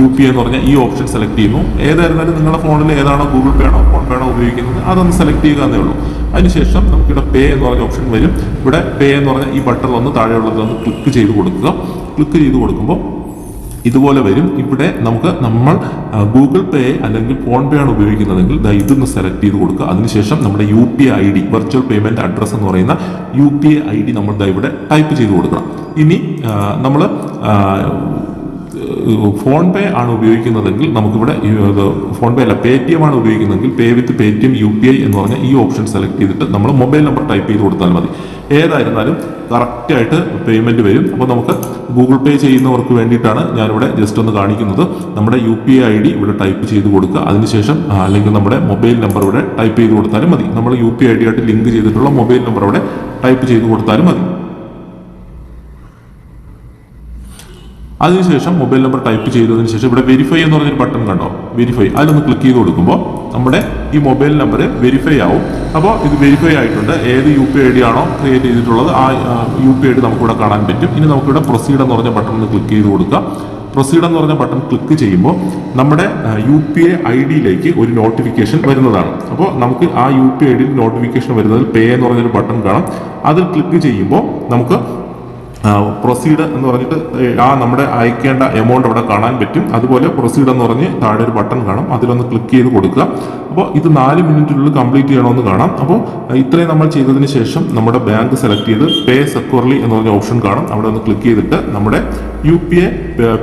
A: യു പി എന്ന് പറഞ്ഞ ഈ ഓപ്ഷൻ സെലക്ട് ചെയ്യുന്നു. ഏതായിരുന്നാലും നിങ്ങളുടെ ഫോണിൽ ഏതാണോ ഗൂഗിൾ പേ ആണോ ഫോൺ പേ ആണോ ഉപയോഗിക്കുന്നത് അതൊന്ന് സെലക്ട് ചെയ്യുക എന്നേ ഉള്ളൂ. അതിനുശേഷം നമുക്കിവിടെ പേ എന്ന് പറഞ്ഞ ഓപ്ഷൻ വരും. ഇവിടെ പേ എന്ന് പറഞ്ഞ ഈ ബട്ടൺ ഒന്ന് താഴെയുള്ളതൊന്ന് ക്ലിക്ക് ചെയ്ത് കൊടുക്കുക. ക്ലിക്ക് ചെയ്ത് കൊടുക്കുമ്പോൾ ഇതുപോലെ വരും. ഇവിടെ നമുക്ക് നമ്മൾ ഗൂഗിൾ പേ അല്ലെങ്കിൽ ഫോൺ പേ ആണ് ഉപയോഗിക്കുന്നതെങ്കിൽ ഇതൊന്ന് സെലക്ട് ചെയ്ത് കൊടുക്കുക. അതിനുശേഷം നമ്മുടെ U P I D virtual payment address എന്ന് പറയുന്ന യു പി ഐ ഡി നമ്മൾ ഇവിടെ ടൈപ്പ് ചെയ്ത് കൊടുക്കണം. ഇനി നമ്മൾ ഫോൺ പേ ആണ് ഉപയോഗിക്കുന്നതെങ്കിൽ നമുക്കിവിടെ ഫോൺ പേ അല്ല പേ ടി എം ആണ് ഉപയോഗിക്കുന്നതെങ്കിൽ pay with Paytm U P I എന്ന് പറഞ്ഞ ഈ ഓപ്ഷൻ സെലക്ട് ചെയ്തിട്ട് നമ്മൾ മൊബൈൽ നമ്പർ ടൈപ്പ് ചെയ്ത് കൊടുത്താൽ മതി. ഏതായിരുന്നാലും കറക്റ്റായിട്ട് പേയ്മെന്റ് വരും. അപ്പോൾ നമുക്ക് ഗൂഗിൾ പേ ചെയ്യുന്നവർക്ക് വേണ്ടിയിട്ടാണ് ഞാനിവിടെ ജസ്റ്റ് ഒന്ന് കാണിക്കുന്നത്. നമ്മുടെ U P I I D ഇവിടെ ടൈപ്പ് ചെയ്ത് കൊടുക്കുക. അതിനുശേഷം അല്ലെങ്കിൽ നമ്മുടെ മൊബൈൽ നമ്പർ ഇവിടെ ടൈപ്പ് ചെയ്ത് കൊടുത്താലും മതി. നമ്മൾ യു പി ഐ ഡി ആയിട്ട് ലിങ്ക് ചെയ്തിട്ടുള്ള മൊബൈൽ നമ്പർ ഇവിടെ ടൈപ്പ് ചെയ്ത് കൊടുത്താലും മതി. അതിനുശേഷം മൊബൈൽ നമ്പർ ടൈപ്പ് ചെയ്തതിന് ശേഷം ഇവിടെ വെരിഫൈ എന്ന് പറഞ്ഞൊരു ബട്ടൺ കണ്ടോ? വെരിഫൈ അതിലൊന്ന് ക്ലിക്ക് ചെയ്ത് കൊടുക്കുമ്പോൾ നമ്മുടെ ഈ മൊബൈൽ നമ്പർ വെരിഫൈ ആവും. അപ്പോൾ ഇത് വെരിഫൈ ആയിട്ടുണ്ട്. ഏത് യു പി ഐ ഡി ആണോ ക്രിയേറ്റ് ചെയ്തിട്ടുള്ളത് ആ യു പി ഐ ഡി നമുക്കിവിടെ കാണാൻ പറ്റും. ഇനി നമുക്കിവിടെ പ്രൊസീഡ് എന്ന് പറഞ്ഞ ബട്ടൺ ഒന്ന് ക്ലിക്ക് ചെയ്ത് കൊടുക്കുക. പ്രൊസീഡ് എന്ന് പറഞ്ഞ ബട്ടൺ ക്ലിക്ക് ചെയ്യുമ്പോൾ നമ്മുടെ യു പി ഐ ഐ ഡിയിലേക്ക് ഒരു നോട്ടിഫിക്കേഷൻ വരുന്നതാണ്. അപ്പോൾ നമുക്ക് ആ യു പി ഐ ഡിയിൽ നോട്ടിഫിക്കേഷൻ വരുന്നതിൽ പേ എന്ന് പറഞ്ഞൊരു ബട്ടൺ കാണാം. അതിൽ ക്ലിക്ക് ചെയ്യുമ്പോൾ നമുക്ക് പ്രൊസീഡ് എന്ന് പറഞ്ഞിട്ട് ആ നമ്മുടെ അയക്കേണ്ട എമൗണ്ട് അവിടെ കാണാൻ പറ്റും. അതുപോലെ പ്രൊസീഡ് എന്ന് പറഞ്ഞ് താഴെ ഒരു ബട്ടൺ കാണാം. അതിലൊന്ന് ക്ലിക്ക് ചെയ്ത് കൊടുക്കുക. അപ്പോൾ ഇത് നാല് മിനിറ്റിനുള്ളിൽ കംപ്ലീറ്റ് ചെയ്യണമെന്ന് കാണാം. അപ്പോൾ ഇത്രയും നമ്മൾ ചെയ്തതിന് ശേഷം നമ്മുടെ ബാങ്ക് സെലക്ട് ചെയ്ത് പേ സെക്യൂർലി എന്ന് പറഞ്ഞ ഓപ്ഷൻ കാണാം. അവിടെ ഒന്ന് ക്ലിക്ക് ചെയ്തിട്ട് നമ്മുടെ U P I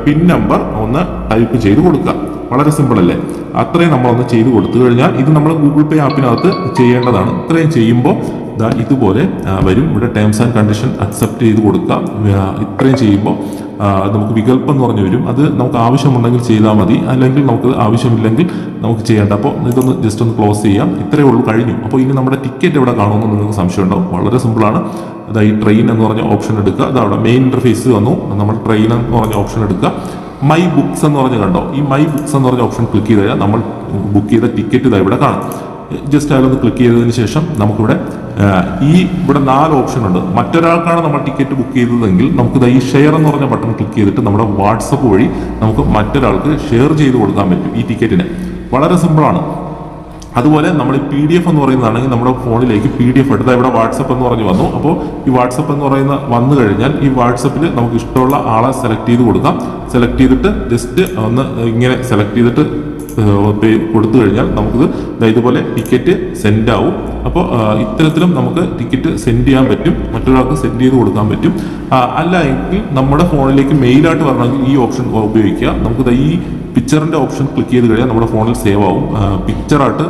A: pin number ഒന്ന് ടൈപ്പ് ചെയ്ത് കൊടുക്കുക. വളരെ സിമ്പിൾ അല്ലേ? അത്രയും നമ്മളൊന്ന് ചെയ്ത് കൊടുത്തു കഴിഞ്ഞാൽ ഇത് നമ്മൾ ഗൂഗിൾ പേ ആപ്പിനകത്ത് ചെയ്യേണ്ടതാണ്. ഇത്രയും ചെയ്യുമ്പോൾ ദാ ഇതുപോലെ വരും. ഇവിടെ ടേംസ് ആൻഡ് കണ്ടീഷൻ അക്സെപ്റ്റ് ചെയ്ത് കൊടുക്കാം. ഇത്രയും ചെയ്യുമ്പോൾ നമുക്ക് വികല്പം എന്ന് പറഞ്ഞു വരും. അത് നമുക്ക് ആവശ്യമുണ്ടെങ്കിൽ ചെയ്താൽ മതി. അല്ലെങ്കിൽ നമുക്ക് ആവശ്യമില്ലെങ്കിൽ നമുക്ക് ചെയ്യേണ്ട. അപ്പോൾ ഇതൊന്ന് ജസ്റ്റ് ഒന്ന് ക്ലോസ് ചെയ്യാം. ഇത്രയേ ഉള്ളൂ കഴിഞ്ഞു. അപ്പോൾ ഇനി നമ്മുടെ ടിക്കറ്റ് എവിടെ കാണുമെന്ന് നിങ്ങൾക്ക് സംശയം ഉണ്ടാവും. വളരെ സിമ്പിളാണ് അതായത് ഈ ട്രെയിൻ എന്ന് പറഞ്ഞ ഓപ്ഷൻ എടുക്കുക. അത് അവിടെ മെയിൻ ഇന്റർഫേസ് വന്നു. നമ്മൾ ട്രെയിൻ എന്ന് പറഞ്ഞ ഓപ്ഷൻ എടുക്കുക. മൈ ബുക്സ് എന്ന് പറഞ്ഞ് കണ്ടോ? ഈ മൈ ബുക്സ് എന്ന് പറഞ്ഞ ഓപ്ഷൻ ക്ലിക്ക് ചെയ്ത് കഴിഞ്ഞാൽ നമ്മൾ ബുക്ക് ചെയ്ത ടിക്കറ്റ് ഇതാ ഇവിടെ കാണാം. ജസ്റ്റ് അതിലൊന്ന് ക്ലിക്ക് ചെയ്തതിന് ശേഷം നമുക്കിവിടെ ഈ ഇവിടെ നാല് ഓപ്ഷൻ ഉണ്ട്. മറ്റൊരാൾക്കാണ് നമ്മൾ ടിക്കറ്റ് ബുക്ക് ചെയ്തതെങ്കിൽ നമുക്ക് ഈ ഷെയർ എന്ന് പറഞ്ഞ ബട്ടൺ ക്ലിക്ക് ചെയ്തിട്ട് നമ്മുടെ വാട്സപ്പ് വഴി നമുക്ക് മറ്റൊരാൾക്ക് ഷെയർ ചെയ്ത് കൊടുക്കാൻ പറ്റും ഈ ടിക്കറ്റിനെ വളരെ സിമ്പിളാണ് അതുപോലെ നമ്മൾ ഈ പി ഡി എഫ് എന്ന് പറയുന്നതാണെങ്കിൽ നമ്മുടെ ഫോണിലേക്ക് പി ഡി എഫ് എടുത്താൽ ഇവിടെ വാട്സപ്പ് എന്ന് പറഞ്ഞ് വന്നു. അപ്പോൾ ഈ വാട്സപ്പ് എന്ന് പറയുന്ന വന്നു കഴിഞ്ഞാൽ ഈ വാട്സപ്പിൽ നമുക്ക് ഇഷ്ടമുള്ള ആളെ സെലക്ട് ചെയ്ത് കൊടുക്കാം. സെലക്ട് ചെയ്തിട്ട് ജസ്റ്റ് ഒന്ന് ഇങ്ങനെ സെലക്ട് ചെയ്തിട്ട്
B: പേ കൊടുത്തു കഴിഞ്ഞാൽ നമുക്ക് ഇതുപോലെ ടിക്കറ്റ് സെൻഡ് ആവും. അപ്പോൾ ഇത്തരത്തിലും നമുക്ക് ടിക്കറ്റ് സെൻഡ് ചെയ്യാൻ പറ്റും. മറ്റൊരാൾക്ക് സെൻഡ് ചെയ്ത് കൊടുക്കാൻ പറ്റും. അല്ല എങ്കിൽ നമ്മുടെ ഫോണിലേക്ക് മെയിലായിട്ട് വരണമെങ്കിൽ ഈ ഓപ്ഷൻ ഉപയോഗിക്കുക. നമുക്ക് ഈ പിക്ചറിന്റെ ഓപ്ഷൻ ക്ലിക്ക് ചെയ്ത് കഴിഞ്ഞാൽ നമ്മുടെ ഫോണിൽ സേവ് ആവും. പിക്ചറായിട്ട്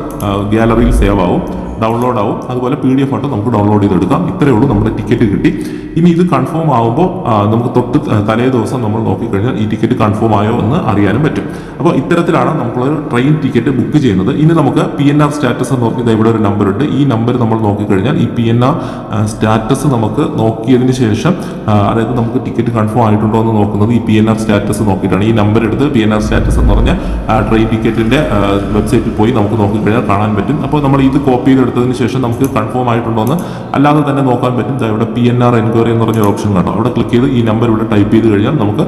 B: ഗാലറിയിൽ സേവ് ആവും. ഡൗൺലോഡ് ആവും. അതുപോലെ പി ഡി എഫ് ആയിട്ട് നമുക്ക് ഡൗൺലോഡ് ചെയ്തെടുക്കാം. ഇത്രയേ ഉള്ളൂ. നമ്മുടെ ടിക്കറ്റ് കിട്ടി. ഇനി ഇത് കൺഫേം ആകുമ്പോൾ നമുക്ക് തൊട്ട് തലേ ദിവസം നമ്മൾ നോക്കിക്കഴിഞ്ഞാൽ ഈ ടിക്കറ്റ് കൺഫേം ആയോ എന്ന് അറിയാനും പറ്റും. അപ്പോൾ ഇത്തരത്തിലാണ് നമ്മളൊരു ട്രെയിൻ ടിക്കറ്റ് ബുക്ക് ചെയ്യുന്നത്. ഇനി നമുക്ക് പി എൻ ആർ സ്റ്റാറ്റസ് എന്ന് പറഞ്ഞാൽ ഇവിടെ ഒരു നമ്പർ ഉണ്ട്. ഈ നമ്പർ നമ്മൾ നോക്കിക്കഴിഞ്ഞാൽ ഈ പി എൻ ആർ സ്റ്റാറ്റസ് നമുക്ക് നോക്കിയതിന് ശേഷം അതായത് നമുക്ക് ടിക്കറ്റ് കൺഫേം ആയിട്ടുണ്ടോ എന്ന് നോക്കുന്നത് ഈ പി എൻ ആർ സ്റ്റാറ്റസ് നോക്കിയിട്ടാണ്. ഈ നമ്പർ എടുത്ത് പി എൻ ആർ സ്റ്റാറ്റസ് എന്ന് പറഞ്ഞ ട്രെയിൻ ടിക്കറ്റിന്റെ വെബ്സൈറ്റിൽ പോയി നമുക്ക് നോക്കിക്കഴിഞ്ഞാൽ കാണാൻ പറ്റും. അപ്പോൾ നമ്മൾ ഇത് കോപ്പി ചെയ്തെടുത്തതിന് ശേഷം നമുക്ക് കൺഫേം ആയിട്ടുണ്ടോ എന്ന് അല്ലാതെ തന്നെ നോക്കാൻ പറ്റും. ഇവിടെ പി എൻ ആർ എൻക്വയറി എന്ന് പറഞ്ഞ ഓപ്ഷൻ കാണാം. അവിടെ ക്ലിക്ക് ചെയ്ത് ഈ നമ്പർ ഇവിടെ ടൈപ്പ് ചെയ്ത് കഴിഞ്ഞാൽ നമുക്ക്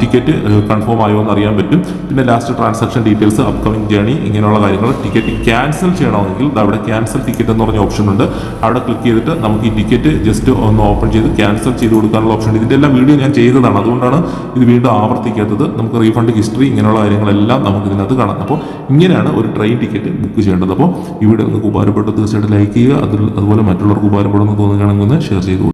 B: ടിക്കറ്റ് കൺഫേം ആയോ എന്ന് അറിയാൻ പറ്റും. പിന്നെ last transaction details upcoming journey ഇങ്ങനെയുള്ള കാര്യങ്ങൾ. ടിക്കറ്റ് ക്യാൻസൽ ചെയ്യണമെങ്കിൽ അവിടെ ക്യാൻസൽ ടിക്കറ്റ് എന്ന് പറഞ്ഞ ഓപ്ഷൻ ഉണ്ട്. അവിടെ ക്ലിക്ക് ചെയ്തിട്ട് നമുക്ക് ഈ ടിക്കറ്റ് ജസ്റ്റ് ഒന്ന് ഓപ്പൺ ചെയ്ത് ക്യാൻസൽ ചെയ്ത് കൊടുക്കാനുള്ള ഓപ്ഷൻ ഉണ്ട്. ഇതിന്റെ വീഡിയോ ഞാൻ ചെയ്തതാണ്. അതുകൊണ്ടാണ് ഇത് വീണ്ടും ആവർത്തിക്കാത്തത്. നമുക്ക് റീഫണ്ട് ഹിസ്റ്ററി ഇങ്ങനെയുള്ള കാര്യങ്ങളെല്ലാം നമുക്ക് ഇതിനകത്ത് കാണാം. അപ്പോൾ ഇങ്ങനെയാണ് ഒരു ട്രെയിൻ ടിക്കറ്റ് ബുക്ക് ചെയ്യേണ്ടത്. അപ്പോൾ ഇവിടെ നിങ്ങൾക്ക് നിങ്ങൾക്ക് ഉപകാരപ്പെട്ടു തീർച്ചയായിട്ടും ലൈക്ക് ചെയ്യുക അതിൽ അതുപോലെ മറ്റുള്ളവർക്ക് ഉപകാരപ്പെടുമെന്ന് തോന്നുകയാണെങ്കിൽ ഒന്ന് ഷെയർ ചെയ്ത്